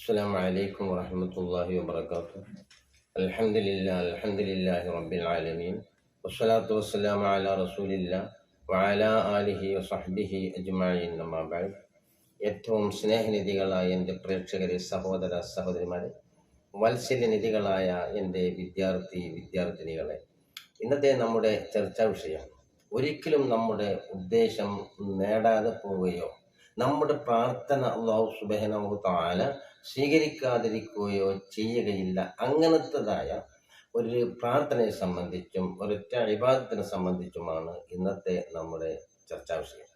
السلام عليكم ورحمة الله وبركاته الحمد لله الحمد لله رب العالمين والصلاة والسلام على رسول الله وعلى آله وصحبه أجمعين أما بعد ഏറ്റവും സ്നേഹനിധികളായ എൻ്റെ പ്രേക്ഷകരെ സഹോദര സഹോദരിമാരെ വത്സല്യനിധികളായ എൻ്റെ വിദ്യാർത്ഥി വിദ്യാർത്ഥിനികളെ ഇന്നത്തെ നമ്മുടെ ചർച്ചാ വിഷയം ഒരിക്കലും നമ്മുടെ ഉദ്ദേശം നേടാതെ പോവുകയോ നമ്മുടെ പ്രാർത്ഥന അള്ളാഹു സുബഹനഹു താല സ്വീകരിക്കാതിരിക്കുകയോ ചെയ്യുകയില്ല. അങ്ങനത്തതായ ഒരു പ്രാർത്ഥനയെ സംബന്ധിച്ചും ഒരൊറ്റ വിവാദത്തിനെ സംബന്ധിച്ചുമാണ് ഇന്നത്തെ നമ്മുടെ ചർച്ചാ വിഷയം.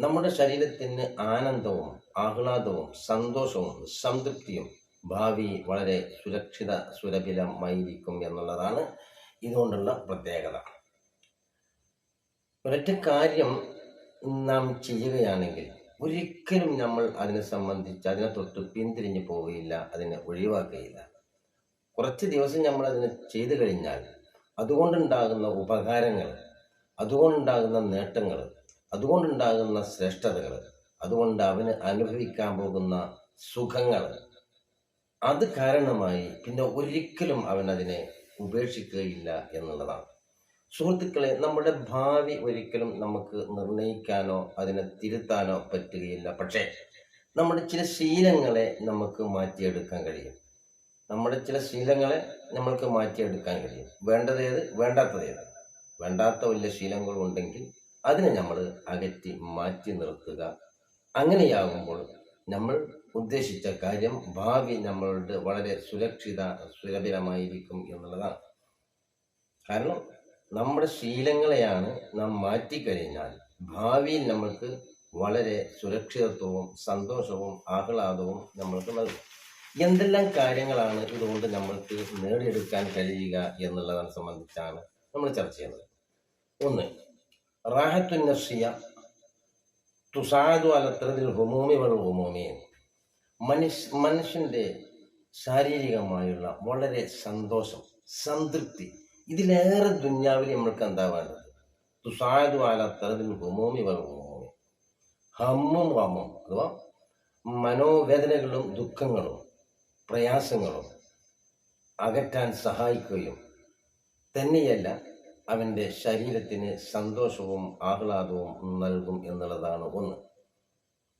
നമ്മുടെ ശരീരത്തിന് ആനന്ദവും ആഹ്ലാദവും സന്തോഷവും സംതൃപ്തിയും ഭാവി വളരെ സുരക്ഷിത സുലഭിലമായിരിക്കും എന്നുള്ളതാണ് ഇതുകൊണ്ടുള്ള പ്രത്യേകത. ഒരൊറ്റ കാര്യം നാം ചെയ്യുകയാണെങ്കിൽ ഒരിക്കലും നമ്മൾ അതിനെ സംബന്ധിച്ച് അതിനെ തൊട്ട് പിന്തിരിഞ്ഞു പോവുകയില്ല അതിനെ ഒഴിവാക്കുകയില്ല. കുറച്ച് ദിവസം നമ്മൾ അതിനെ ചെയ്തു കഴിഞ്ഞാൽ അതുകൊണ്ടുണ്ടാകുന്ന ഉപകാരങ്ങൾ അതുകൊണ്ടുണ്ടാകുന്ന നേട്ടങ്ങൾ അതുകൊണ്ടുണ്ടാകുന്ന ശ്രേഷ്ഠതകൾ അതുകൊണ്ട് അവന് അനുഭവിക്കാൻ പോകുന്ന സുഖങ്ങൾ അത് കാരണമായി പിന്നെ ഒരിക്കലും അവൻ അതിനെ ഉപേക്ഷിക്കുകയില്ല എന്നുള്ളതാണ്. സുഹൃത്തുക്കളെ നമ്മുടെ ഭാവി ഒരിക്കലും നമുക്ക് നിർണയിക്കാനോ അതിനെ തിരുത്താനോ പറ്റുകയില്ല. പക്ഷേ നമ്മുടെ ചില ശീലങ്ങളെ നമുക്ക് മാറ്റിയെടുക്കാൻ കഴിയും. നമ്മുടെ ചില ശീലങ്ങളെ നമ്മൾക്ക് മാറ്റിയെടുക്കാൻ കഴിയും. വേണ്ടതേത് വേണ്ടാത്തതേത് വേണ്ടാത്ത വലിയ ശീലങ്ങൾ ഉണ്ടെങ്കിൽ അതിനെ നമ്മൾ അകറ്റി മാറ്റി നിർത്തുക. അങ്ങനെയാകുമ്പോൾ നമ്മൾ ഉദ്ദേശിച്ച കാര്യം ഭാവി നമ്മളുടെ വളരെ സുരക്ഷിത സുലഭിതമായിരിക്കും എന്നുള്ളതാണ്. കാരണം നമ്മുടെ ശീലങ്ങളെയാണ് നാം മാറ്റിക്കഴിഞ്ഞാൽ ഭാവിയിൽ നമ്മൾക്ക് വളരെ സുരക്ഷിതത്വവും സന്തോഷവും ആഹ്ലാദവും നമ്മൾക്ക് നൽകും. എന്തെല്ലാം കാര്യങ്ങളാണ് ഇതുകൊണ്ട് നമ്മൾക്ക് നേടിയെടുക്കാൻ കഴിയുക എന്നുള്ളതിനെ സംബന്ധിച്ചാണ് നമ്മൾ ചർച്ച ചെയ്യുന്നത്. ഒന്ന് റാഹത്തുന്നസിയ തുസാദു അലത്രതിൽ ഹുമൂമി വൾ ഹുമൂമി മനുഷ്യ മനുഷ്യന്റെ ശാരീരികമായുള്ള വളരെ സന്തോഷം സംതൃപ്തി ഇതിലേറെ ദുന്യാവിൽ നമ്മൾക്ക് എന്താ വേണ്ടത്? തുസാദു അലത്രതിൽ ഹുമോമി വൽ ഹുമൂമി. ഹമ്മും വമ്മും അഥവാ മനോവേദനകളും ദുഃഖങ്ങളും പ്രയാസങ്ങളും അകറ്റാൻ സഹായിക്കുകയും തന്നെയല്ല അവന്റെ ശരീരത്തിന് സന്തോഷവും ആഹ്ലാദവും നൽകും എന്നുള്ളതാണ് ഒന്ന്.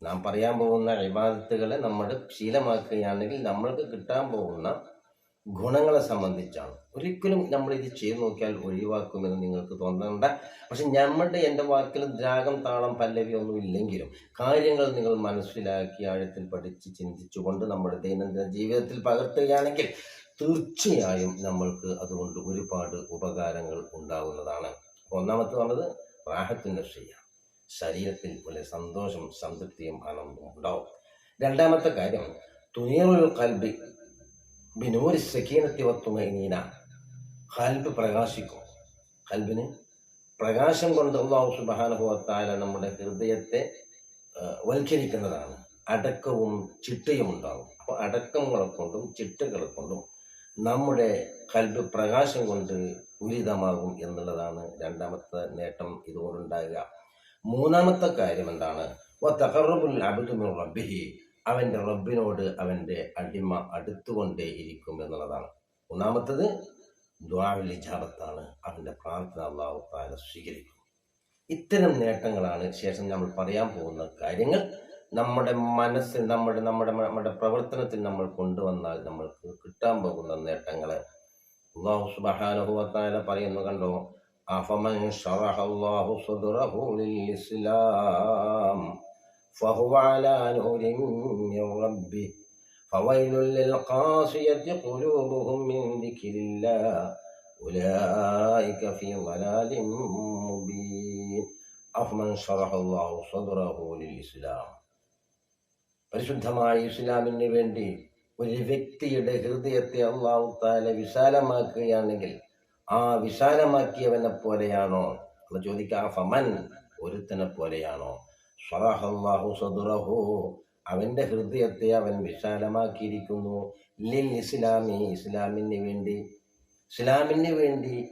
നാം പറയാൻ പോകുന്ന ഇബാദത്തുകളെ നമ്മൾ ശീലമാക്കുകയാണെങ്കിൽ നമ്മൾക്ക് കിട്ടാൻ പോകുന്ന ഗുണങ്ങളെ സംബന്ധിച്ചാണ്. ഒരിക്കലും നമ്മൾ ഇത് ചെയ്തു നോക്കിയാൽ ഒഴിവാക്കുമെന്ന് നിങ്ങൾക്ക് തോന്നണ്ട. പക്ഷെ നമ്മളുടെ എന്റെ വാക്കിൽ രാഗം താളം പല്ലവി ഒന്നും ഇല്ലെങ്കിലും കാര്യങ്ങൾ നിങ്ങൾ മനസ്സിലാക്കി ആഴത്തിൽ പഠിച്ച് ചിന്തിച്ചുകൊണ്ട് നമ്മുടെ ദൈനംദിന ജീവിതത്തിൽ പകർത്തുകയാണെങ്കിൽ തീർച്ചയായും നമ്മൾക്ക് അതുകൊണ്ട് ഒരുപാട് ഉപകാരങ്ങൾ ഉണ്ടാകുന്നതാണ് ഒന്നാമത്തെ പറഞ്ഞത് റാഹത്തിന്റെ ശ്രീയ ശരീരത്തിൽ പോലെ സന്തോഷം സംതൃപ്തിയും ആനന്ദവും ഉണ്ടാവും. രണ്ടാമത്തെ കാര്യം തുനിയറുൽ കൽബി ബിനൂരി സക്കീനത്തി വത്തുമൈനീന ഹൽബ് പ്രകാശിക്കും. ഹൽബിന് പ്രകാശം കൊണ്ട് അള്ളാഹു സുബാനുഭവത്താല നമ്മുടെ ഹൃദയത്തെ വൽക്കരിക്കുന്നതാണ്. അടക്കവും ചിട്ടയും ഉണ്ടാകും. അപ്പോൾ അടക്കങ്ങളെ കൊണ്ടും ചിട്ടകളെ കൊണ്ടും നമ്മുടെ കൽബ് പ്രകാശം കൊണ്ട് പൂരിതമാകും എന്നുള്ളതാണ് രണ്ടാമത്തെ നേട്ടം ഇതുകൊണ്ടുണ്ടാകുക. മൂന്നാമത്തെ കാര്യം എന്താണ്? തകറുബുൽ അബുദുമിൻ അവന്റെ റബ്ബിനോട് അവന്റെ അടിമ അടുത്തുകൊണ്ടേ ഇരിക്കും എന്നുള്ളതാണ്. മൂന്നാമത്തത് ദ്വാവിൽ ഇജാബത്താണ് അവന്റെ പ്രാർത്ഥന അള്ളാഹു താല സ്വീകരിക്കും. ഇത്തരം നേട്ടങ്ങളാണ് ശേഷം നമ്മൾ പറയാൻ പോകുന്ന കാര്യങ്ങൾ. നമ്മുടെ മനസ്സിൽ നമ്മുടെ നമ്മുടെ നമ്മുടെ പ്രവർത്തനത്തിൽ നമ്മൾ കൊണ്ടുവന്നാൽ നമ്മൾക്ക് കിട്ടാൻ പോകുന്ന നേട്ടങ്ങളെ. അള്ളാഹു സുബഹാനുഭവത്തായ പറയുന്നു കണ്ടോ? അഫമൻ ഷറഹല്ലാഹു സുദ്റഹു ലിൽ ഇസ്ലാം. فهو على نور من ربه فويل للقاسية قلوبهم من ذكر الله أولئك في ضلال مبين أفمن شرح الله صدره للإسلام പരിശുദ്ധമായ ഇസ്ലാമിന് വേണ്ടി ഒരു വ്യക്തിയുടെ ഹൃദയത്തെ അള്ളാഹു താല വിശാലമാക്കുകയാണെങ്കിൽ ആ വിശാലമാക്കിയവനെ പോലെയാണോ എന്ന് ചോദിക്കാം ഫമൻ ഒരുത്തനെ പോലെയാണോ അവന്റെ ഹൃദയത്തെ അവൻ വിശാലമാക്കിയിരിക്കുന്നു. ലിൽ ഇസ്ലാമി ഇസ്ലാമിന് വേണ്ടി ഇസ്ലാമിന് വേണ്ടി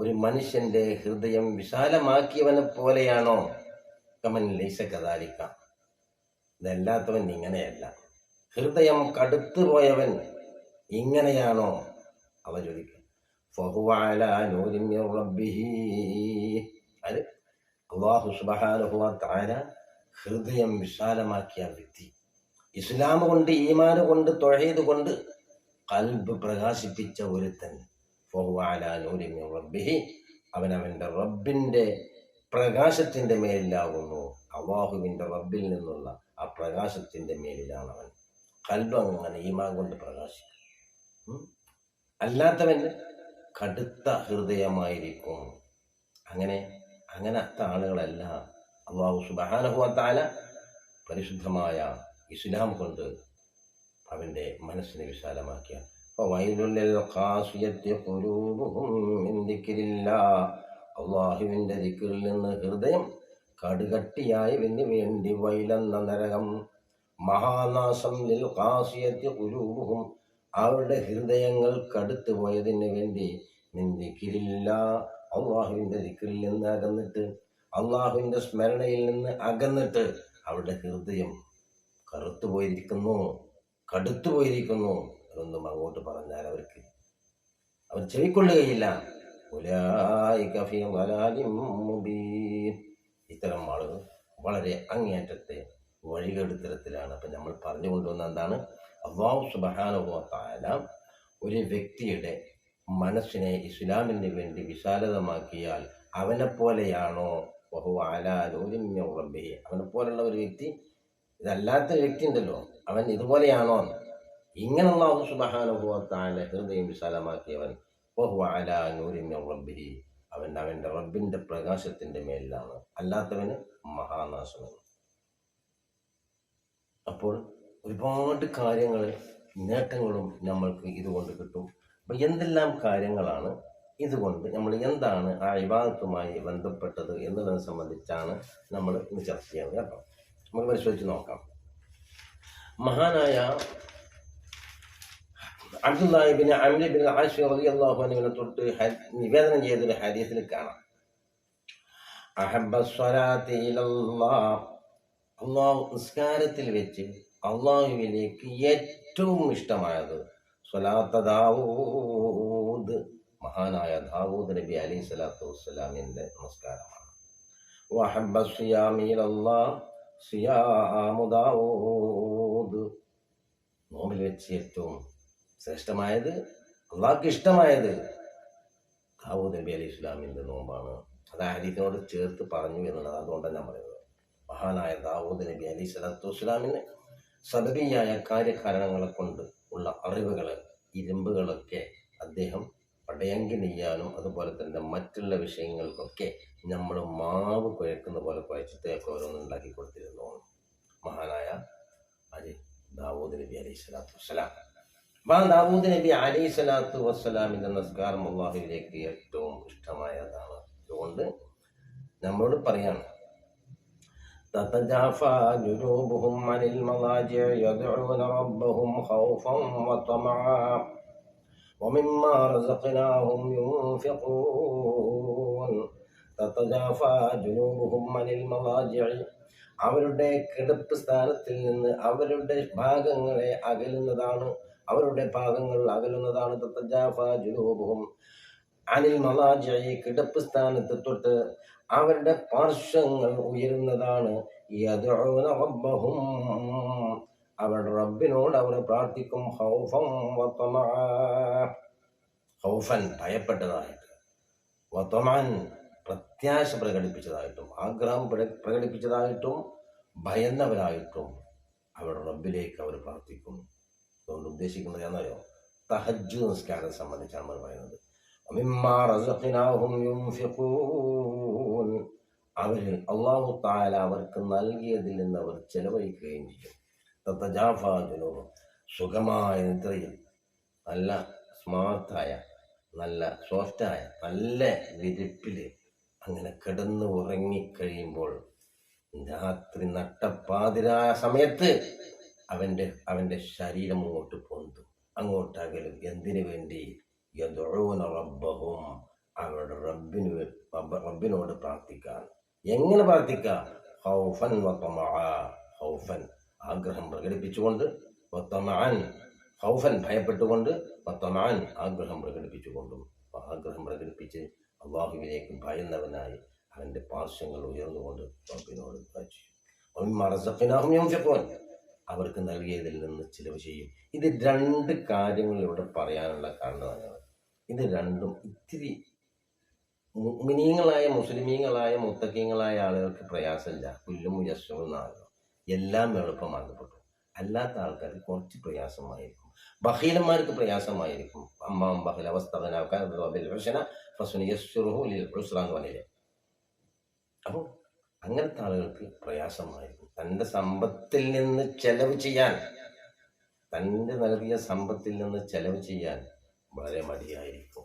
ഒരു മനുഷ്യന്റെ ഹൃദയം വിശാലമാക്കിയവനെ പോലെയാണോ? കമൻ ലൈസ കഥാലിക്ക ഇതല്ലാത്തവൻ ഇങ്ങനെയല്ല. ഹൃദയം കടുത്തു പോയവൻ ഇങ്ങനെയാണോ? അവ ചോദിക്കുക ഫഹുവ അലാ നൂരിൻ മിൻ റബ്ബിഹി. അത് അള്ളാഹു സുബ്ഹാനഹു വ തആല ഹൃദയം വിശാലമാക്കിയ വ്യക്തി. ഇസ്ലാം കൊണ്ട് ഈമാൻ കൊണ്ട് തൊഴയത് കൊണ്ട് കൽബ് പ്രകാശിപ്പിച്ച ഒരുത്തൻ. റബ്ബിഹി. അവൻ അവന്റെ റബ്ബിന്റെ പ്രകാശത്തിന്റെ മേലിലാകുന്നു. അള്ളാഹുവിന്റെ റബ്ബിൽ നിന്നുള്ള ആ പ്രകാശത്തിന്റെ മേലിലാണ് അവൻ കൽബ് അങ്ങനെ ഈമാൻ കൊണ്ട് പ്രകാശിക്കും. അല്ലാത്തവൻ കടുത്ത ഹൃദയമായിരിക്കും. അങ്ങനെ അങ്ങനത്തെ ആളുകളല്ല അള്ളാഹു സുബാനഹുവാത്താല പരിശുദ്ധമായ ഇസ്ലാം കൊണ്ട് അവന്റെ മനസ്സിനെ വിശാലമാക്കിയ. അള്ളാഹുവിന്റെ ദിക്കിറിൽ നിന്ന് ഹൃദയം കടുകട്ടിയായവന് വേണ്ടി വൈലെന്ന നരകം. മഹാനാശം ലിൽ ഖുലൂബുഹും അവരുടെ ഹൃദയങ്ങൾ കടുത്തു പോയതിന് വേണ്ടി നിന്ദിക്കില്ല അള്ളാഹുവിന്റെ ദിക്കിറിൽ നിന്ന് അകന്നിട്ട് അള്ളാഹുവിന്റെ സ്മരണയിൽ നിന്ന് അകന്നിട്ട് അവരുടെ ഹൃദയം കറുത്തു പോയിരിക്കുന്നു കടുത്തു പോയിരിക്കുന്നു അതൊന്നും അങ്ങോട്ട് പറഞ്ഞാൽ അവർക്ക് അവർ ചെവിക്കൊള്ളുകയില്ല. ഇത്തരം ആളുകൾ വളരെ അങ്ങേയറ്റത്തെ വഴികെടുത്തരത്തിലാണ്. അപ്പം നമ്മൾ പറഞ്ഞു കൊണ്ടുവന്ന എന്താണ്? അള്ളാഹു സുബഹാനുഭവത്തായ ഒരു വ്യക്തിയുടെ മനസ്സിനെ ഇസ്ലാമിന് വേണ്ടി വിശാലതമാക്കിയാൽ അവനെ പോലെയാണോ ബഹു ആലാലോലിമ്യറബി അവനെ പോലുള്ള ഒരു വ്യക്തി ഇതല്ലാത്ത വ്യക്തി ഉണ്ടല്ലോ അവൻ ഇതുപോലെയാണോ എന്ന്. ഇങ്ങനെ അള്ളാഹു സുബഹാനുഭവത്തായ ഹൃദയം വിശാലമാക്കിയവൻ ബഹു അലാ നൂരിമ്യറബി അവൻ അവന്റെ റബ്ബിന്റെ പ്രകാശത്തിന്റെ മേലിലാണ്. അല്ലാത്തവന് മഹാനാശമാണ്. അപ്പോൾ ഒരുപാട് കാര്യങ്ങൾ നേട്ടങ്ങളും നമ്മൾക്ക് ഇതുകൊണ്ട് കിട്ടും. അപ്പം എന്തെല്ലാം കാര്യങ്ങളാണ് ഇതുകൊണ്ട് നമ്മൾ എന്താണ് ആ വിവാദത്തുമായി ബന്ധപ്പെട്ടത് എന്നതിനെ സംബന്ധിച്ചാണ് നമ്മൾ ഇന്ന് ചർച്ച ചെയ്യുന്നത് കേട്ടോ. നമുക്ക് പരിശോധിച്ച് നോക്കാം. മഹാനായ അബ്ദുല്ലാഹിബിന് ആശി റളിയല്ലാഹു അൻഹുവിനെ തൊട്ട് നിവേദനം ചെയ്തൊരു ഹരിയത്തിൽ കാണാം. അള്ളാഹു നിസ്കാരത്തിൽ വെച്ച് അള്ളാഹുവിലേക്ക് ഏറ്റവും ഇഷ്ടമായത് സ്വലാത്ത ദാവൂദ് മഹാനായ ദാവൂദ് നബി അലൈഹി സ്വലാത്തു വസ്സലാമിന്റെ നമസ്കാരമാണ്. നോമിൽ ദാവൂദ് നോമ്പിൽ വെച്ച് ഏറ്റവും ശ്രേഷ്ഠമായത് അള്ളാഹ്ക്ക് ഇഷ്ടമായത് ദാവൂദ് നബി അലൈഹി ഇസ്ലാമിന്റെ നോമ്പാണ്. അത് ആ ചേർത്ത് പറഞ്ഞു എന്നുള്ളത് അതുകൊണ്ടാണ് ഞാൻ പറയുന്നത് മഹാനായ ദാവൂദ് നബി അലൈഹി സ്വലാത്തു വസ്സലാമിന് സദവിയായ കാര്യകാരണങ്ങളെ കൊണ്ട് ഉള്ള അറിവുകൾ ഇരുമ്പുകളൊക്കെ അദ്ദേഹം പടയങ്കി നെയ്യാനും അതുപോലെ തന്നെ മറ്റുള്ള വിഷയങ്ങൾക്കൊക്കെ നമ്മൾ മാവ് കുഴക്കുന്ന പോലെ കുഴച്ചിട്ടൊക്കെ ഓരോന്ന് ഉണ്ടാക്കി കൊടുത്തിരുന്നു മഹാനായ അലി ദാവൂദ് നബി അലൈഹി സ്വലാത്തു വസ്സലാം അപ്പം ആ ദാവൂദ് നബി അലൈഹി സ്വലാത്തു വസ്സലാമിൻ്റെ നമസ്കാരം അള്ളാഹുവിലേക്ക് ഏറ്റവും ഇഷ്ടമായതാണ് അതുകൊണ്ട് നമ്മളോട് പറയാണ് تتجافى جنوبهم عن المضاجع يدعون ربهم خوفا وطمعا ومما رزقناهم ينفقون تتجافى جنوبهم عن المضاجع അവരുടെ കിടപ്പ് സ്ഥാനത്തിൽ നിന്ന് അവരുടെ ഭാഗങ്ങളെ അകലുന്നതാണ് അവരുടെ ഭാഗങ്ങൾ അകലുന്നതാണ് തത്തജാഫ ജുനൂബുഹും അനിൽ മലാജി കിടപ്പ് സ്ഥാനത്ത് തൊട്ട് അവരുടെ പാർശ്വങ്ങൾ ഉയരുന്നതാണ് യദ്ഉന അവൻ റബ്ബിനോട് അവന് പ്രാർത്ഥിക്കും. ഹൗഫം ഹൗഫൻ ഭയപ്പെട്ടതായിട്ട് വത്തമാൻ പ്രത്യാശ പ്രകടിപ്പിച്ചതായിട്ടും ആഗ്രഹം പ്രകടിപ്പിച്ചതായിട്ടും ഭയന്നവരായിട്ടും അവർ റബ്ബിലേക്ക് അവർ പ്രാർത്ഥിക്കും. അതുകൊണ്ട് ഉദ്ദേശിക്കുന്നത് എന്നറിയോ തഹജ് നിസ്കാരം സംബന്ധിച്ചാണ് അവർ പറയുന്നത്. അവർ അള്ളാഹു താല അവർക്ക് നൽകിയതിൽ നിന്ന് അവർ ചെലവഴിക്കുകയും ചെയ്യും. തത്തജാഫാജുനൂറും സുഖമായ നിദ്രയിൽ നല്ല സ്മാർട്ടായ നല്ല സോഫ്റ്റായ നല്ല വിരിപ്പിൽ അങ്ങനെ കിടന്ന് ഉറങ്ങിക്കഴിയുമ്പോൾ രാത്രി നട്ടപ്പാതിരായ സമയത്ത് അവന്റെ അവന്റെ ശരീരം അങ്ങോട്ട് പൊന്തും. അങ്ങോട്ടകലും എന്തിനു വേണ്ടി? യദോന റബ്ബഹും അവരുടെ റബ്ബിന് റബ്ബിനോട് പ്രാർത്ഥിക്കാൻ. എങ്ങനെ പ്രാർത്ഥിക്കാം? ഹൗഫൻ. ഹൗഫൻ ആഗ്രഹം പ്രകടിപ്പിച്ചുകൊണ്ട് വത്തമാൻ ഹൗഫൻ ഭയപ്പെട്ടുകൊണ്ട് വത്തമാൻ ആഗ്രഹം പ്രകടിപ്പിച്ചുകൊണ്ടും ആഗ്രഹം പ്രകടിപ്പിച്ച് അള്ളാഹുവിനേക്ക് ഭയന്നവനായി അവന്റെ പാർശ്വങ്ങൾ ഉയർന്നുകൊണ്ട് റബ്ബിനോട് കാച്ചു അവർക്ക് നൽകിയതിൽ നിന്ന് ചിലവ് ചെയ്യും. ഇത് രണ്ട് കാര്യങ്ങൾ ഇവിടെ പറയാനുള്ള കാരണമാണ് ഇത് രണ്ടും ഇത്തിരി മിനിയങ്ങളായ മുസ്ലിമീങ്ങളായ മുത്തക്കീങ്ങളായ ആളുകൾക്ക് പ്രയാസമില്ല. പുല്ലും മുജസ്സുമെന്നാണല്ലോ എല്ലാം എളുപ്പമാക്കപ്പെട്ടു. അല്ലാത്ത ആൾക്കാർക്ക് കുറച്ച് പ്രയാസമായിരിക്കും. ബഹീലന്മാർക്ക് പ്രയാസമായിരിക്കും. അമ്മാം ബഹൽ അവസ്ഥ ഫസുനിയസ്സുറുഹുസ്രാന്ന് പറഞ്ഞില്ലേ? അപ്പോൾ അങ്ങനത്തെ ആളുകൾക്ക് പ്രയാസമായിരിക്കും. തന്റെ സമ്പത്തിൽ നിന്ന് ചെലവ് ചെയ്യാൻ തന്റെ നൽകിയ സമ്പത്തിൽ നിന്ന് ചെലവ് ചെയ്യാൻ വളരെ മടിയായിരിക്കും.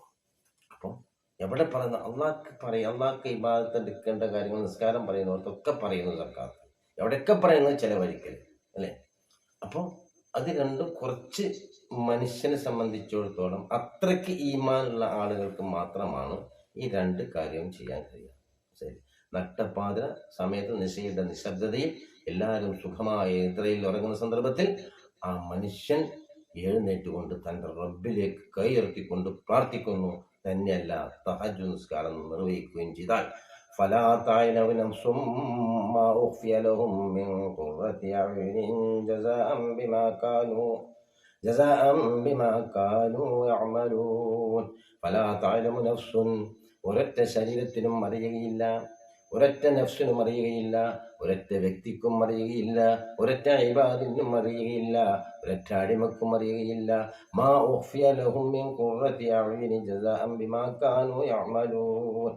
അപ്പം എവിടെ പറയുന്ന? അള്ളാഹ്ക്ക് പറയും അള്ളാഹ്ക്ക് ഇബാദത്ത് എടുക്കേണ്ട കാര്യങ്ങൾ നിസ്കാരം പറയുന്നവർക്കൊക്കെ പറയുന്നു സർക്കാർ. എവിടെയൊക്കെ പറയുന്നത് ചിലവഴിക്കൽ അല്ലേ? അപ്പോൾ അത് രണ്ടും കുറച്ച് മനുഷ്യനെ സംബന്ധിച്ചിടത്തോളം അത്രയ്ക്ക് ഈമാനുള്ള ആളുകൾക്ക് മാത്രമാണ് ഈ രണ്ട് കാര്യവും ചെയ്യാൻ കഴിയുക. ശരി. നട്ടപ്പാതിര സമയത്ത് നിശയുടെ നിശബ്ദതയിൽ എല്ലാവരും സുഖമായ ഇത്രയിൽ ഉറങ്ങുന്ന സന്ദർഭത്തിൽ ആ മനുഷ്യൻ എഴുന്നേറ്റുകൊണ്ട് തന്റെ റബ്ബിലേക്ക് കൈയിറക്കിക്കൊണ്ട് പ്രാർത്ഥിക്കുന്നു. തന്നെയല്ല തഹജ് നിസ്കാരം നിർവഹിക്കുകയും ചെയ്താൽ فلا تعلم نفس ما أخفي لهم من قرة أعين جزاء بما كانوا جزاء بما كانوا يعملون فلا تعلم نفس ഒരൊറ്റ ശരീരത്തിനും അറിയുകയില്ല ഒരൊറ്റ നഫ്സിനും അറിയുകയില്ല ഒരൊറ്റ വ്യക്തിക്കും അറിയുകയില്ല ഒരൊറ്റ ഇബാദിനും അറിയുകയില്ല ഒരൊറ്റ അടിമക്കും അറിയുകയില്ല മാ ഉഖ്ഫിയ ലഹും മിൻ ഖുർറത്തി അഅ്യുനി ജസാഅൻ ബിമാ കാനൂ യഅമലൂൻ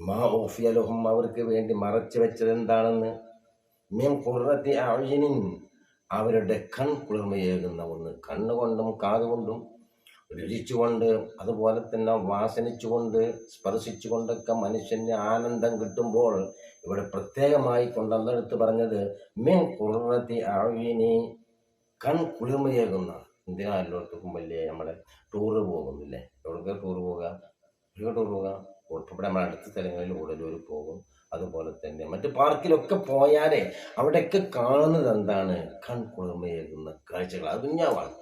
മാ ഉഖ്ഫിയ ലഹും അവർക്ക് വേണ്ടി മറച്ചു വെച്ചത് എന്താണെന്ന് മീൻ കുളിർത്തി അഴിനിൻ അവരുടെ കൺ കുളിർമയേകുന്ന ഒന്ന്. കണ്ണുകൊണ്ടും കാതുകൊണ്ടും രുചിച്ചുകൊണ്ട് അതുപോലെ തന്നെ വാസനിച്ചുകൊണ്ട് സ്പർശിച്ചുകൊണ്ടൊക്കെ മനുഷ്യന് ആനന്ദം കിട്ടുമ്പോൾ ഇവിടെ പ്രത്യേകമായി കൊണ്ടെന്നെടുത്ത് പറഞ്ഞത് മീൻ കുളിർത്തി അഴിനി കൺ കുളിർമയേകുന്ന. എന്തിനാ എല്ലായിടത്തും വലിയ നമ്മുടെ ടൂറ് പോകുന്നില്ലേ? എവിടെയൊക്കെ ടൂറ് പോകുക ടൂർ പോകുക ഇവിടെ നമ്മുടെ അടുത്ത സ്ഥലങ്ങളിൽ ഉടലൂർ പോകും. അതുപോലെ തന്നെ മറ്റു പാർക്കിലൊക്കെ പോയാലേ അവിടെയൊക്കെ കാണുന്നത് എന്താണ്? കൺ കുളിർമയേകുന്ന കാഴ്ചകൾ അത് കുഞ്ഞാവാണ്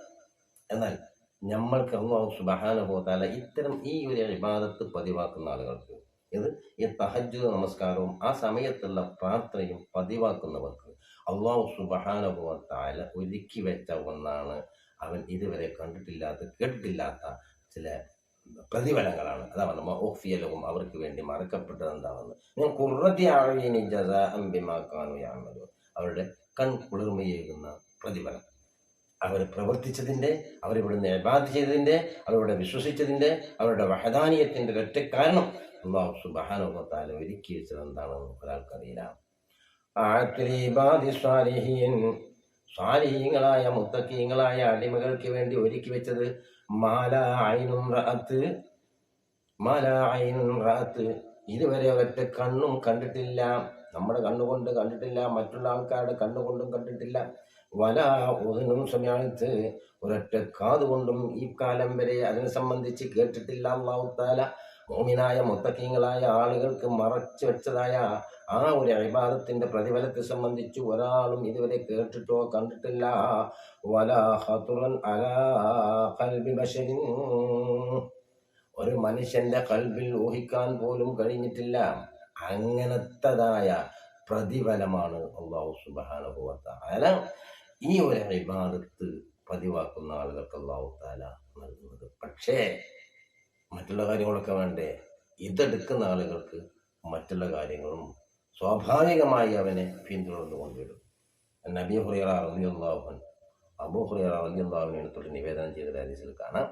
എന്നാൽ നമ്മൾക്ക് അള്ളാഹു പോത്താല ഇത്തരം ഈ ഒരു ഇബാദത്ത് പതിവാക്കുന്ന ആളുകൾക്ക് ഇത് ഈ തഹജ് നമസ്കാരവും ആ സമയത്തുള്ള പ്രാർത്ഥനയും പതിവാക്കുന്നവർക്ക് അള്ളാഹു സുബഹാന പോത്താല ഒരുക്കി വെച്ച ഒന്നാണ്. അവൻ ഇതുവരെ കണ്ടിട്ടില്ലാത്ത കേട്ടിട്ടില്ലാത്ത ചില പ്രതിഫലങ്ങളാണ്. അതാണ് പറഞ്ഞ ഓഫിയലവും അവർക്ക് വേണ്ടി മറക്കപ്പെട്ടത് എന്താണെന്ന്. ഞാൻ കുറതിയാഴിനി ജത അമ്പിമാക്കാനുയാണത് അവരുടെ കൺ കുളിർമയേകുന്ന പ്രതിഫലം. അവർ പ്രവർത്തിച്ചതിന്റെ അവരിവിടുന്ന് എബാദ് ചെയ്തതിന്റെ അവരുടെ വിശ്വസിച്ചതിന്റെ അവരുടെ വഹദാനീയത്തിന്റെ ഒറ്റ കാരണം അള്ളാഹു സുബാനുഭവത്താൽ ഒരുക്കി വെച്ചത് എന്താണെന്ന് ഒരാൾക്കറിയില്ല. സ്വാലിഹീങ്ങളായ മുത്തക്കീങ്ങളായ അടിമകൾക്ക് വേണ്ടി ഒരുക്കി വെച്ചത് ഇതുവരെ ഒരൊറ്റ കണ്ണും കണ്ടിട്ടില്ല. നമ്മുടെ കണ്ണുകൊണ്ട് കണ്ടിട്ടില്ല. മറ്റുള്ള ആൾക്കാരുടെ കണ്ണുകൊണ്ടും കണ്ടിട്ടില്ല. വല ഒതിനും സമയത്ത് ഒരൊറ്റ കാതുകൊണ്ടും ഈ കാലം വരെ അതിനെ സംബന്ധിച്ച് കേട്ടിട്ടില്ല അള്ളാഹുത്താല മോമിനായ മുത്തക്കീങ്ങളായ ആളുകൾക്ക് മറച്ചു വെച്ചതായ ആ ഒരു അഭിവാദത്തിന്റെ പ്രതിഫലത്തെ സംബന്ധിച്ചു ഒരാളും ഇതുവരെ കേട്ടിട്ടോ കണ്ടിട്ടില്ല. വല ഒരു മനുഷ്യന്റെ കൽബിൽ ഊഹിക്കാൻ പോലും കഴിഞ്ഞിട്ടില്ല. അങ്ങനത്തതായ പ്രതിഫലമാണ് അള്ളാഹു സുബാനുഭവത്താല ഈ ഒരു ഇബാദത്ത് പതിവാക്കുന്ന ആളുകൾക്ക് അള്ളാഹു താല നൽകുന്നത്. പക്ഷേ മറ്റുള്ള കാര്യങ്ങളൊക്കെ വേണ്ടേ? ഇതെടുക്കുന്ന ആളുകൾക്ക് മറ്റുള്ള കാര്യങ്ങളും സ്വാഭാവികമായി അവനെ പിന്തുടർന്നു കൊണ്ടുവരും. നബി ഹുറൈറ റളിയല്ലാഹുൻ അബൂ ഹുറൈറ റളിയല്ലാഹുവിനെ തൊട്ട് നിവേദനം ചെയ്ത ഹദീസിൽ കാണാം.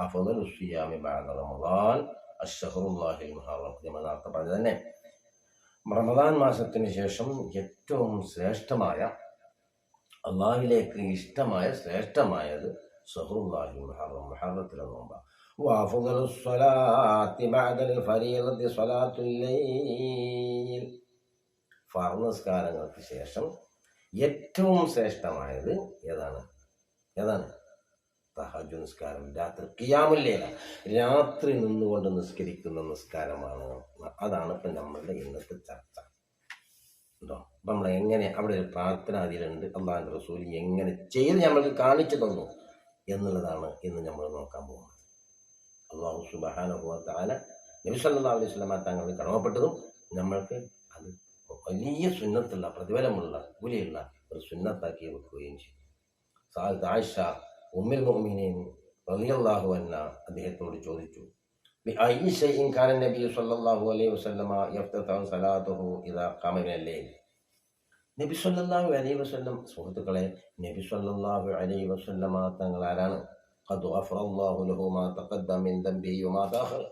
അഫദലു സിയാമി ബഅദ റമളാൻ അഷ്ഹറുല്ലാഹിൽ മുഹറം നേരത്തെ പറഞ്ഞത് തന്നെ. റമദാൻ മാസത്തിന് ശേഷം ഏറ്റവും ശ്രേഷ്ഠമായ അള്ളാഹിലേക്ക് ഇഷ്ടമായ ശ്രേഷ്ഠമായത് സഹറുല്ലാഹി മുഹറം മുഹറത്തിലെ നോമ്പ وأفضل الصلاة بعد الفريضة صلاة الليل ഫർനസ്കാരങ്ങൾക്ക് ശേഷം ഏറ്റവും ശ്രേഷ്ഠമായത് ഏതാണ് ഏതാണ് തഹജു നിസ്കാരം രാത്രി കിയാമുല്ലേല രാത്രി നിന്നുകൊണ്ട് നിസ്കരിക്കുന്ന നിസ്കാരമാണ് അതാണ് ഇപ്പം നമ്മളുടെ ഇന്നത്തെ ചർച്ച ഉണ്ടോ അപ്പം നമ്മൾ എങ്ങനെ അവിടെ ഒരു പ്രാർത്ഥന അതിലുണ്ട് അള്ളാഹിൻ്റെ റസൂൽ എങ്ങനെ ചെയ്ത് നമ്മൾക്ക് കാണിച്ചു തന്നു എന്നുള്ളതാണ് ഇന്ന് നമ്മൾ നോക്കാൻ പോകുന്നത് അള്ളാഹു സുബാനുഭവത്താല നബിസല്ലാ അലൈഹി സ്വലമ തങ്ങൾ കടമപ്പെട്ടതും നമ്മൾക്ക് അത് വലിയ സുന്നത്തുള്ള പ്രതിഫലമുള്ള കൂലിയുള്ള ഒരു സുന്നത്താക്കി വെക്കുകയും ചെയ്യും ആയിഷ ഉമ്മിൽ മൊമീനെയും റലിയല്ലാഹു അന്ന അദ്ദേഹത്തോട് ചോദിച്ചു കാന നബി അലൈഹി വസല്ലമ ഇദാ ഖാമ അലൈഹി വസല്ലം സുഹൃത്തുക്കളെ നബി സല്ലല്ലാഹു അലൈഹി വസല്ലമ തങ്ങൾ ആരാണ്? ഖദ് ഗഫറല്ലാഹു ലഹു മാ തഖദ്ദമ മിൻ ദംബിഹി വമാ തഅഖർ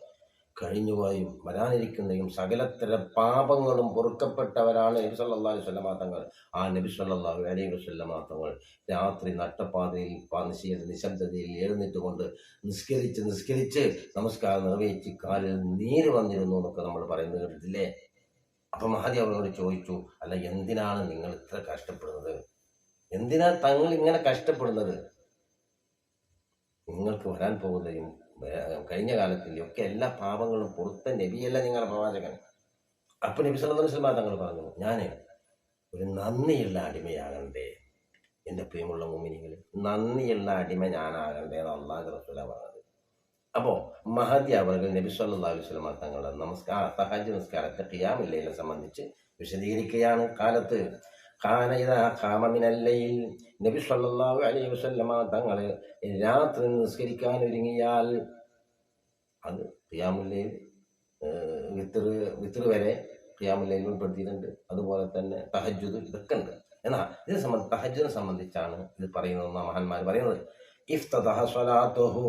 കഴിഞ്ഞുപോയും വരാനിരിക്കുന്നതും സകലത്തര പാപങ്ങളും പൊറുക്കപ്പെട്ടവരാണ് നബി സല്ലല്ലാഹു അലൈഹി വസല്ലമ തങ്ങൾ. ആ നബി സല്ലാഹു അലൈഹി വസല്ലമ തങ്ങൾ രാത്രി നട്ടപ്പാതയിൽ നിശബ്ദ നിശബ്ദതയിൽ എഴുന്നേറ്റുകൊണ്ട് നിസ്കരിച്ച് നിസ്കരിച്ച് നമസ്കാരം നിർവഹിച്ച് കാലിൽ നീര് വന്നിരുന്നു എന്നൊക്കെ നമ്മൾ പറയുന്നത് കേട്ടിട്ടില്ലേ? അപ്പം മഹാദി അവരോട് ചോദിച്ചു അല്ല എന്തിനാണ് നിങ്ങൾ ഇത്ര കഷ്ടപ്പെടുന്നത്? എന്തിനാ തങ്ങൾ ഇങ്ങനെ കഷ്ടപ്പെടുന്നത്? നിങ്ങൾക്ക് വരാൻ പോകുന്നതും കഴിഞ്ഞ കാലത്തിൽ ഒക്കെ എല്ലാ പാപങ്ങളും പുറത്ത നബിയല്ല നിങ്ങളുടെ പ്രവാചകൻ. അപ്പൊ നബി അലൈഹി വസല്ലം തങ്ങൾ പറഞ്ഞു ഞാൻ ഒരു നന്ദിയുള്ള അടിമയാകണ്ടേ എന്റെ പ്രിയമുള്ള മോമിനിങ്ങൾ നന്ദിയുള്ള അടിമ ഞാനാകണ്ടേ എന്ന് അള്ളാഹു റസൂല പറഞ്ഞത്. അപ്പോൾ മഹദി അവർ നബി അലൈഹി വസല്ലം തങ്ങളുടെ നമസ്കാര സഹജ നിസ്കാരത്തെ ഖിയാമില്ലയിലെ സംബന്ധിച്ച് വിശദീകരിക്കുകയാണ് കാലത്ത്. ഖാമ നബി സല്ലാഹു അലൈഹി വസല്ലമ തങ്ങൾ രാത്രി നിസ്കരിക്കാൻ ഒരുങ്ങിയാൽ അത് ക്യാമുല്ലയിൽ വിത്തറ് വിത്തറ് വരെ ക്യാമുല്ലയിൽ ഉൾപ്പെടുത്തിയിട്ടുണ്ട്. അതുപോലെ തന്നെ തഹജുദ് ഇതൊക്കെ ഉണ്ട്. എന്നാൽ ഇതിനെ സംബന്ധിച്ച് തഹജുദിനെ സംബന്ധിച്ചാണ് ഇത് പറയുന്നത് മഹാന്മാർ പറയുന്നത്. ഇഫ്തഹു സ്വലാത്തുഹു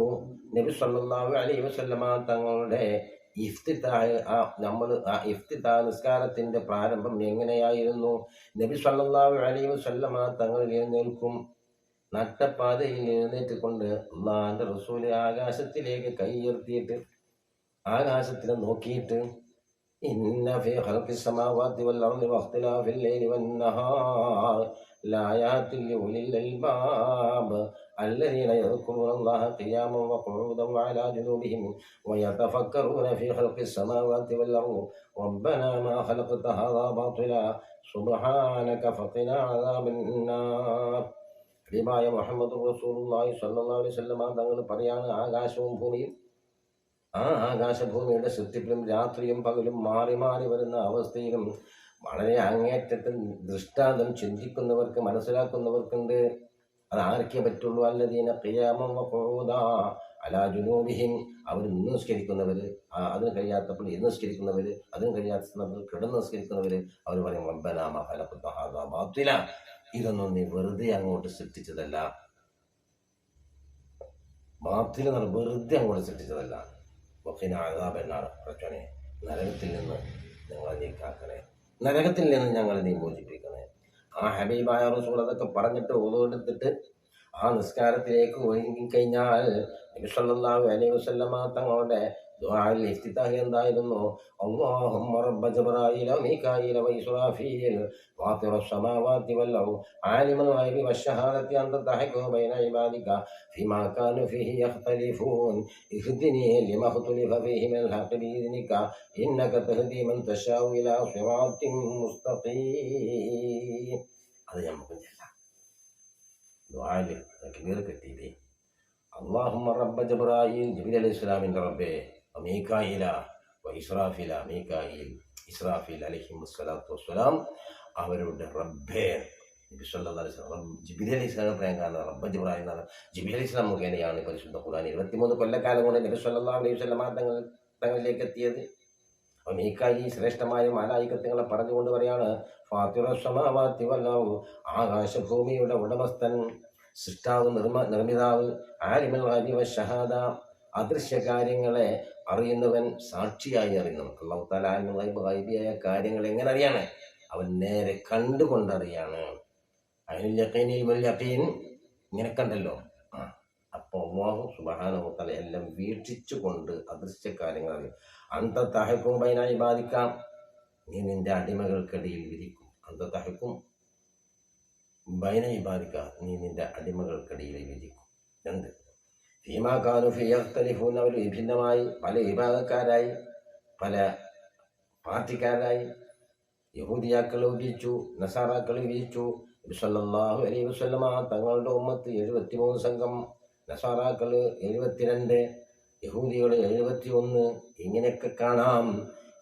നബി സല്ലാഹു അലൈഹി വസല്ലമ തങ്ങളുടെ ഇഫ്തിതാഹ് ആ നമ്മൾ ആ ഇഫ്തിതാ നിസ്കാരത്തിന്റെ പ്രാരംഭം എങ്ങനെയായിരുന്നു നബി സല്ലല്ലാഹു അലൈഹി വസല്ലമ തങ്ങൾ എഴുന്നേൽക്കും നട്ടപ്പാതയിൽ എഴുന്നേറ്റ് കൊണ്ട് അള്ളാഹിന്റെ റസൂല് ആകാശത്തിലേക്ക് കൈയുയർത്തിയിട്ട് ആകാശത്തിനെ നോക്കിയിട്ട് ഇന്ന ഫീ ഖൽഖി السماوات والأرض واختلاف الليل والنهار لآيات لأولي الألباب الذين يذكرون الله قياما وقعودا وعلى جنوبهم ويتفكرون في خلق السماوات والأرض ربنا ما خلقت هذا باطلا سبحانك فقنا عذاب النار ഹബീബായ മുഹമ്മദ് റസൂലുള്ളാഹി സ്വല്ലല്ലാഹു അലൈഹി വസല്ലമ തങ്ങൾ പറയാണ് ആകാശവും ഭൂമിയും ആ ആകാശഭൂമിയുടെ സൃഷ്ടിപ്പിലും രാത്രിയും പകലും മാറി മാറി വരുന്ന അവസ്ഥയിലും വളരെ അങ്ങേറ്റത്തിൽ ദൃഷ്ടാന്തം ചിന്തിക്കുന്നവർക്ക് മനസ്സിലാക്കുന്നവർക്കുണ്ട് അത് ആർക്കേ പറ്റുള്ളൂ അല്ലതീന വഖൂദ അലാ ജുനൂബിഹിം. അവർ ഇന്ന് നിസ്കരിക്കുന്നവർ അതിന് കഴിയാത്തപ്പോൾ ഇന്ന് നിസ്കരിക്കുന്നവർ അതിന് കഴിയാത്തപ്പോൾ കിടന്ന് നിസ്കരിക്കുന്നവർ അവർ പറയും അമ്പനാ മാ ഖലഖ്ത ഹാദാ ബാത്തില. ഇതൊന്നും നീ വെറുതെ അങ്ങോട്ട് സൃഷ്ടിച്ചതല്ല. ബാത്തില എന്ന് വെറുതെ അങ്ങോട്ട് സൃഷ്ടിച്ചതല്ല. വഖിന ആദാബ് എന്നാണ്. പ്രച്ചനെ നരകത്തിൽ നിന്ന് ഞങ്ങളെ നീ കാക്കണേ നരകത്തിൽ നിന്ന് ഞങ്ങളെ നീ മോചിപ്പിക്കണേ. ആ ഹബീബായ റസൂൾ അതൊക്കെ പറഞ്ഞിട്ട് ഓതെടുത്തിട്ട് ആ നിസ്കാരത്തിലേക്ക് ഒരുങ്ങിക്കഴിഞ്ഞാൽ അലൈഹി വസല്ലമ തങ്ങളുടെ ദുആയിൽ ഇഫ്തിതാഹ് എന്തായിരുന്നു اللهم رب جبرائيل وميكائيل وإسرافيل فاطر السماوات والأرض عالم الغيب والشهادة أنت تحكم بين عبادك فيما كانوا فيه يختلفون اهدني لما اختلف فيه من الحق بإذنك إنك تهدي من تشاء إلى صراط مستقيم هذا നമുക്ക് ചെല്ലാം ദുആയിൽ തക്ബീർ കെട്ടിയില്ലേ اللهم رب جبرائيل جبريل عليه السلام من മീകായില ഇസ്രാഫില മീകായിൽ ഇസ്രാഫിൽ അലഹി വസ്സലാത്തു വസ്സലാം അവരുടെ റബ്ബേ ാണ് അലി ഇസ്ലാം പ്രേംകാരനാണ് റബ്ബ പരിശുദ്ധ ഖുർആൻ ഇരുപത്തിമൂന്ന് കൊല്ലക്കാലം കൊണ്ട് നബി തങ്ങളിലേക്ക് എത്തിയത്. അപ്പം നീക്കായി ശ്രേഷ്ഠമായ മാലായികത്വങ്ങളെ പറഞ്ഞുകൊണ്ട് പറയാണ് ആകാശഭൂമിയുടെ ഉടമസ്ഥൻ സൃഷ്ടാവ് നിർമ്മ നിർമ്മിതാവ് ആലിമൽ ഹാബിവ അദൃശ്യ കാര്യങ്ങളെ അറിയുന്നവൻ സാക്ഷിയായി അറിയുന്നവൻ അള്ളാഹു താല ആലിമൽ ഗൈബ് ഗൈബിയായ കാര്യങ്ങൾ എങ്ങനെ അറിയാണ്? അവൻ നേരെ കണ്ടുകൊണ്ടറിയാണ്. അതിന് യക്കീനിൽ വൽ യക്കീൻ ഇങ്ങനെ കണ്ടല്ലോ. ആ അപ്പോൾ അള്ളാഹു സുബ്ഹാനഹു തആല എല്ലാം വീക്ഷിച്ചുകൊണ്ട് അദൃശ്യ കാര്യങ്ങൾ അറിയും. അന്ത തഹക്കും ബൈനായി ബാധിക്കാം നീ നിന്റെ അടിമകൾക്കിടയിൽ വിധിക്കും അന്ത തഹക്കും ബൈനായി ബാധിക്കാം നീ നിന്റെ അടിമകൾക്കിടയിൽ വിധിക്കും എന്ത് ഭീമാക്കാനു ഫിയഖ്തലിഫൂൻ അവർ വിഭിന്നമായി പല വിഭാഗക്കാരായി പല പാർട്ടിക്കാരായി. യഹൂദിയാക്കൾ വിഭജിച്ചു നസാറാക്കൾ വിഭജിച്ചു. സല്ലാഹു അലൈഹി വസല്ലമ തങ്ങളുടെ ഉമ്മത്ത് എഴുപത്തിമൂന്ന് സംഘം നസാറാക്കൾ എഴുപത്തിരണ്ട് യഹൂദികൾ എഴുപത്തി ഒന്ന് ഇങ്ങനെയൊക്കെ കാണാം.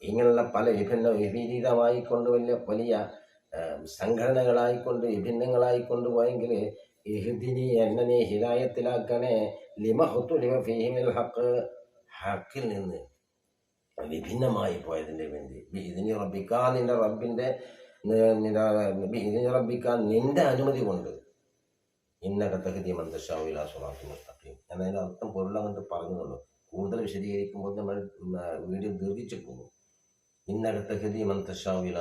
ഇങ്ങനെയുള്ള പല വിഭിന്ന വിപരീതമായിക്കൊണ്ട് വലിയ വലിയ സംഘടനകളായിക്കൊണ്ട് വിഭിന്നങ്ങളായിക്കൊണ്ട് പോയെങ്കിൽ ഇഹ്ദിനി എന്നെ ലിമഹുത്തുലിമ ഫീഹിമിൽ ഹക്ക് ഹക്കിൽ നിന്ന് വിഭിന്നമായി പോയതിന്റെ വേണ്ടി. ഇതിന് റബ്ബിക്കാൻ നിന്റെ റബ്ബിന്റെ ഇതിന് റബ്ബിക്കാൻ നിന്റെ അനുമതി കൊണ്ട് ഇന്നക തഹദി മന്ദശാവില മുസ്തഖീം. എന്നതിന്റെ അർത്ഥം പൊരുളങ്ങോട്ട് പറഞ്ഞുള്ളൂ കൂടുതൽ വിശദീകരിക്കുമ്പോൾ നമ്മൾ വീഡിയോ ദീർഘിച്ചു പോകും. ഇന്നക തഹദി മന്ദശാവില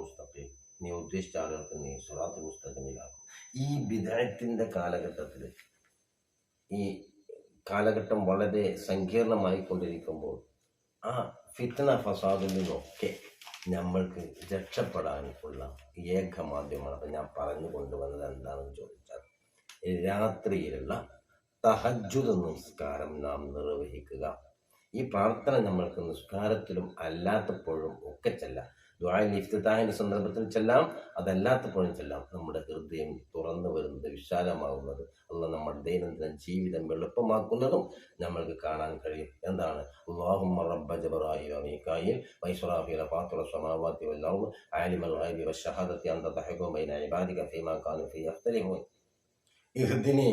മുസ്തഖീം. നീ ഉദ്ദേശിച്ച ആളുകൾക്ക് നീ സുറാത്തി മുസ്തഖീമിലാക്കും. ഈ വിദഗ്ധത്തിന്റെ കാലഘട്ടത്തിൽ ഈ കാലഘട്ടം വളരെ സങ്കീർണമായി കൊണ്ടിരിക്കുമ്പോൾ ആ ഫിത്ന ഫസാദിൽ നിന്നൊക്കെ നമ്മൾക്ക് രക്ഷപ്പെടാനുള്ള ഏക മാധ്യമമാണ്. അപ്പം ഞാൻ പറഞ്ഞു കൊണ്ടുവന്നത് എന്താണെന്ന് ചോദിച്ചാൽ രാത്രിയിലുള്ള തഹജുദ് നിസ്കാരം നാം നിർവഹിക്കുക. ഈ പ്രാർത്ഥന നമ്മൾക്ക് നിസ്കാരത്തിലും അല്ലാത്തപ്പോഴും ഒക്കെ ചെല്ലാം ദുബായിൽ ഇഫ്തിത്താഹിന്റെ സന്ദർഭത്തിൽ ചെല്ലാം അതല്ലാത്തപ്പോഴും ചെല്ലാം നമ്മുടെ ഹൃദയം തുറന്നു വരുന്നത് വിശാലമാകുന്നത് അല്ല നമ്മുടെ ദൈനംദിന ജീവിതം എളുപ്പമാക്കുന്നതും നമ്മൾക്ക് കാണാൻ കഴിയും. എന്താണ്? അല്ലാഹുമ്മ റബ്ബ ജബറായി മീക്കായിൽ വൈസ്റാഫിയിലെ പാത്തുറ സമാവാത്തി വല്ലാവും ആലിമൽ ഗൈബി വശഹാദതി അന്ത തഹക്കും ബൈന ഇബാദിക ഫീമാ കാനു ഫീ അഖ്തലിഹുൻ ഇഹ്ദിനി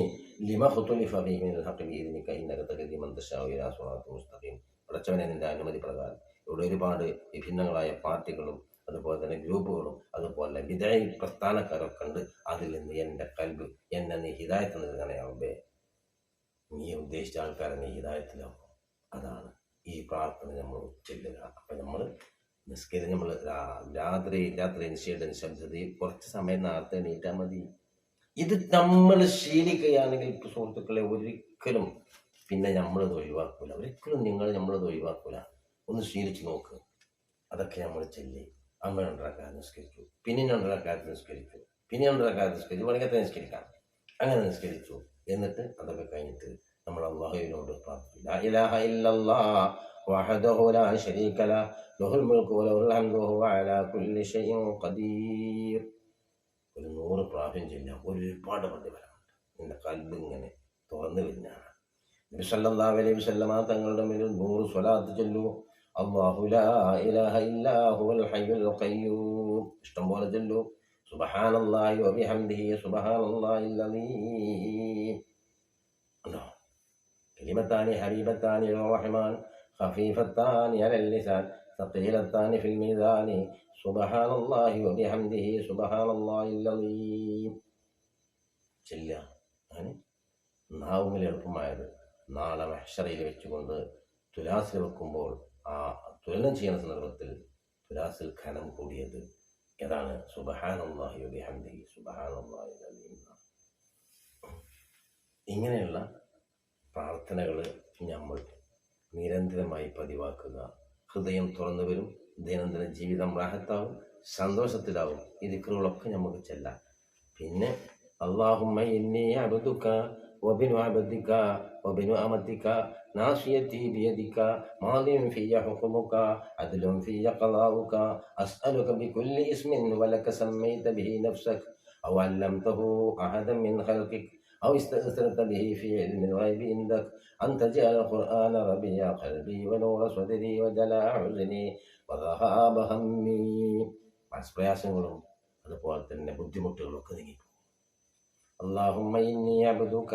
ലിമ ഹുത്തുലി ഫീമിൻ ഹഖി ബിഇദ്നിക ഇന്നക തഖദി മൻ തശാഉ ഇലാ സിറാത്തിൽ മുസ്തഖീം. പടച്ചവനെ നിന്റെ അനുമതി പ്രകാരം ഇവിടെ ഒരുപാട് വിഭിന്നങ്ങളായ പാർട്ടികളും അതുപോലെ തന്നെ ഗ്രൂപ്പുകളും അതുപോലെ വിധേയ പ്രസ്ഥാനക്കാരൊക്കെ ഉണ്ട് അതിൽ നിന്ന് എന്റെ കൽബ് എന്നെ നീ ഹിദായത്ത് നൽകണേ അമ്പേ നീ ഉദ്ദേശിച്ച ആൾക്കാരെ നീ ഹിതായത്തിലാവും അതാണ് ഈ പ്രാർത്ഥന നമ്മൾ ചെല്ലുക അപ്പം നമ്മൾ നിസ്കരിച്ച് നമ്മൾ രാത്രി രാത്രി നിശ്ചയുടെ നിശബ്ദതയിൽ കുറച്ച് സമയം നേരത്തെ എണീറ്റാൽ മതി. ഇത് നമ്മൾ ശീലിക്കുകയാണെങ്കിൽ സുഹൃത്തുക്കളെ ഒരിക്കലും പിന്നെ നമ്മളത് ഒഴിവാക്കൂല. ഒരിക്കലും നിങ്ങൾ നമ്മളത് ഒഴിവാക്കൂല. ഒന്ന് ശീലിച്ച് നോക്ക്. അതൊക്കെ നമ്മൾ ചെല്ലി. അമ്മ ഉണ്ടാക്കാതെ നിസ്കരിച്ചു. പിന്നെ ഉണ്ടാക്കാതെ നിസ്കരിച്ചു പിന്നെ ഉണ്ടാക്കാതെ നിസ്കരിച്ചു വേണമെങ്കിൽ നിസ്കരിക്കാം. അങ്ങനെ നിസ്കരിച്ചു. എന്നിട്ട് അതൊക്കെ കഴിഞ്ഞിട്ട് നമ്മൾ അള്ളാഹുവിനോട് കുല്ലി ഖദീർ. ഒരു നൂറ് പ്രാവശ്യം ചെല്ലാം ഒരുപാട് പ്രതിഫലമുണ്ട്. എന്റെ കൽബ് ഇങ്ങനെ തുറന്നു വരുന്നതാണ് നബി സല്ലല്ലാഹു അലൈഹി വസല്ലമ തങ്ങളുടെ മേൽ നൂറ് സ്വലാത്ത് ചൊല്ലു. അല്ലാഹു ലാ ഇലാഹ ഇല്ലാ ഹുവൽ ഹയ്യുൽ ഖയ്യൂം ഇഷ്ടം പോലെ ചൊല്ലു സുബ്ഹാനല്ലാഹി വബിഹംദിഹി സുബ്ഹാനല്ലാഹിൽ അലീം ഉണ്ടോ كلمتان حبيبتان إلى الرحمن خفيفتان على اللسان ثقيلتان في الميزان سبحان الله وبحمده سبحان الله العظيم ചെല്ലുക അങ്ങനെ നാവുമിൽ എളുപ്പമായത് നാളെ മഹ്ഷറയിൽ വെച്ചുകൊണ്ട് തുലാസിൽ വെക്കുമ്പോൾ ആ തുലനം ചെയ്യുന്ന സന്ദർഭത്തിൽ തുലാസിൽ ഖനം കൂടിയത് ഏതാണ്? സുബഹാനുള്ളാഹിയുടെ ഹന്തി സുബഹാനുള്ളാഹിയുടെ ഇങ്ങനെയുള്ള പ്രാർത്ഥനകൾ നമ്മൾ നിരന്തരമായി പതിവാക്കുക. ഹൃദയം തുറന്നു വരും ദൈനംദിന ജീവിതം റാഹത്താവും സന്തോഷത്തിലാവും ഈ ദിക്കറുകളൊക്കെ നമുക്ക് ചെല്ലാം. പിന്നെ അള്ളാഹുമ്മ ഇന്നി അബദുക്ക ഒബിനു അബദിക്ക ഒബിനു അമത്തിക്ക ناصيتي بيدك ماض في حكمك عدل في قضاؤك أسألك بكل اسم ولك سميت به نفسك أو علمته أحدا من خلقك أو استأثرت به في علم الغيب عندك أن تجعل القرآن ربيع قلبي ونور صدري وجلاء حزني وذهاب همي പ്രയാസങ്ങളും അതുപോലെ തന്നെ ബുദ്ധിമുട്ടുകളും ഒക്കെ നീങ്ങി اللهم إني عبدك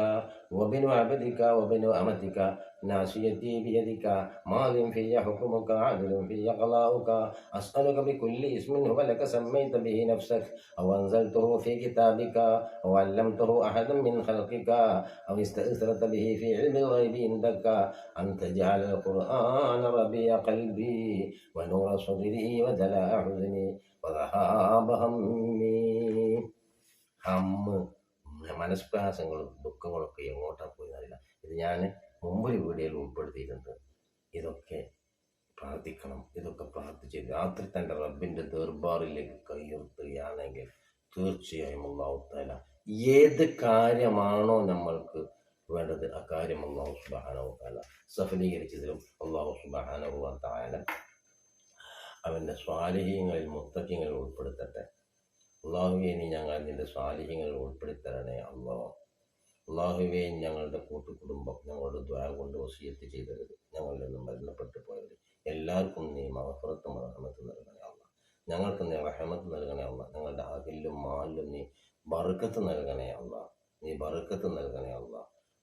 وابن عبدك وابن أمتك ناصيتي بيدك ماض في حكمك عدل في قضاؤك أسألك بكل اسم هو لك سميت به نفسك أو أنزلته في كتابك أو علمته أحدا من خلقك أو استأثرت به في علم الغيب عندك. أن تجعل القرآن ربيع قلبي ونور صدري وجلاء حزني وذهاب همي. هم. മനസ്പ്രയാസങ്ങളും ദുഃഖങ്ങളൊക്കെ എങ്ങോട്ടാണ് പോയി എന്നറിയില്ല ഇത് ഞാൻ മുമ്പൊരു വീഡിയോയിൽ ഉൾപ്പെടുത്തിയിട്ടുണ്ട്. ഇതൊക്കെ പ്രാർത്ഥിക്കണം. ഇതൊക്കെ പ്രാർത്ഥിച്ച് രാത്രി തന്റെ റബ്ബിന്റെ ദർബാറിലേക്ക് കയ്യുർത്തുകയാണെങ്കിൽ തീർച്ചയായും അള്ളാഹുത്താല ഏത് കാര്യമാണോ നമ്മൾക്ക് വേണ്ടത് ആ കാര്യം അള്ളാഹു സുബാനോ താല സഫലീകരിച്ചതിലും അള്ളാഹു സുബാനോ താല അവന്റെ സ്വാലിഹ്യങ്ങളിൽ മുത്തക്കിങ്ങളിൽ ഉൾപ്പെടുത്തട്ടെ. അള്ളാഹുവെ നീ ഞങ്ങൾ നിന്റെ സ്വാലിഹ്യങ്ങൾ ഉൾപ്പെടുത്തരണേ അള്ളാഹ് അള്ളാഹുവെ ഞങ്ങളുടെ കൂട്ടുകുടുംബം ഞങ്ങളുടെ ദ്വാര കൊണ്ട് വസീയത്ത് ചെയ്തരുത്. ഞങ്ങളിൽ നിന്നും മരണപ്പെട്ടു പോയത് എല്ലാവർക്കും നീ മഹഫറത്തും റഹമത്ത് നൽകണേ അല്ല ഞങ്ങൾക്ക് നീ റഹമത്ത് നൽകണേ അല്ല ഞങ്ങളുടെ അകിലും മാലിലും നീ ബറുക്കത്ത് നൽകണേ അല്ല നീ ബറുക്കത്ത് നൽകണേ അല്ല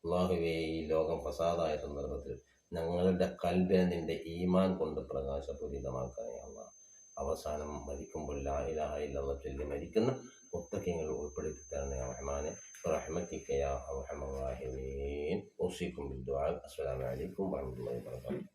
അള്ളാഹുവെ ഈ ലോകം ഫസാദായ സന്ദർഭത്തിൽ ഞങ്ങളുടെ കൽബിനെ നിന്റെ ഈമാൻ കൊണ്ട് പ്രകാശപൂരിതമാക്കണേ അല്ല അവസാനം മരിക്കുമ്പോൾ ലാ ഇലാഹ ഇല്ലാ ചൊല്ലി മരിക്കുന്ന മുത്തക്കിങ്ങൾ ഉൾപ്പെടുത്തി തരണേ റഹ്മാനെ. റഹ്മത്തിക്കയാ റഹ്മീൻ. ഒസീക്കും അസ്സലാമലൈക്കും വാഹമുല്ലാ വാബർക്കാത്തു